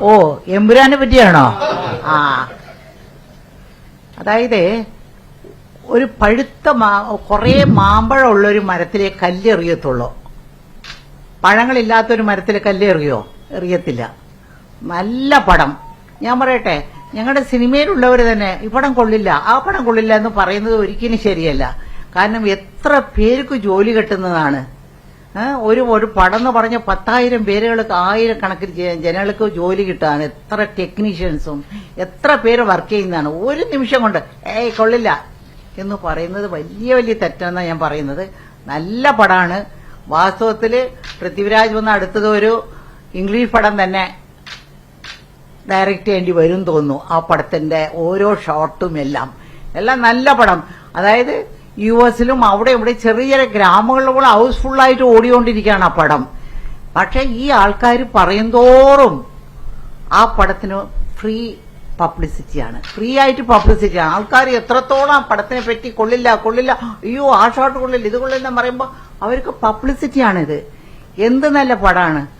ഓ എമ്പുരാനെ പറ്റിയാണോ? ആ. അതായത് ഒരു പഴുത്ത മാ കുറേ മാമ്പഴമുള്ള ഒരു മരത്തിലെ കല്ലെറിയത്തുള്ളൂ പഴങ്ങളില്ലാത്തൊരു മരത്തിൽ കല്ലെറിയോ എറിയത്തില്ല. നല്ല പടം. ഞാൻ പറയട്ടെ ഞങ്ങളുടെ സിനിമയിലുള്ളവർ തന്നെ ഈ പടം കൊള്ളില്ല ആ പടം കൊള്ളില്ല എന്ന് പറയുന്നത് ഒരിക്കലും ശരിയല്ല. കാരണം എത്ര പേർക്ക് ജോലി കിട്ടുന്നതാണ്. ഒരു ഒരു പടം എന്ന് പറഞ്ഞ പത്തായിരം പേരുകൾക്ക് ആയിരക്കണക്കിന് ജനങ്ങൾക്ക് ജോലി കിട്ടാൻ എത്ര ടെക്നീഷ്യൻസും എത്ര പേര് വർക്ക് ചെയ്യുന്നതാണ്. ഒരു നിമിഷം കൊണ്ട് ഏയ് കൊള്ളില്ല എന്ന് പറയുന്നത് വലിയ വലിയ തെറ്റാണെന്നാണ് ഞാൻ പറയുന്നത്. നല്ല പടമാണ് വാസ്തവത്തിൽ പൃഥ്വിരാജ് വന്ന അടുത്തത് ഒരു ഇംഗ്ലീഷ് പടം തന്നെ ഡയറക്റ്റ് ചെയ്യേണ്ടി വരും തോന്നുന്നു ആ പടത്തിന്റെ ഓരോ ഷോട്ടും എല്ലാം. എല്ലാം നല്ല പടം. അതായത് യു എസിലും അവിടെ ഇവിടെ ചെറിയ ചെറിയ ഗ്രാമങ്ങളിലും ഹൗസ്ഫുള്ളായിട്ട് ഓടിക്കൊണ്ടിരിക്കുകയാണ് ആ പടം. പക്ഷെ ഈ ആൾക്കാർ പറയുന്തോറും ആ പടത്തിന് ഫ്രീ പബ്ലിസിറ്റിയാണ്. ഫ്രീ ആയിട്ട് പബ്ലിസിറ്റിയാണ്. ആൾക്കാർ എത്രത്തോളം ആ പടത്തിനെ പറ്റി കൊള്ളില്ല കൊള്ളില്ല അയ്യോ ആ ഷോട്ട് കൊള്ളില്ല ഇത് കൊള്ളില്ല എന്ന് പറയുമ്പോൾ അവർക്ക് പബ്ലിസിറ്റിയാണിത്. എന്ത് നല്ല പടമാണ്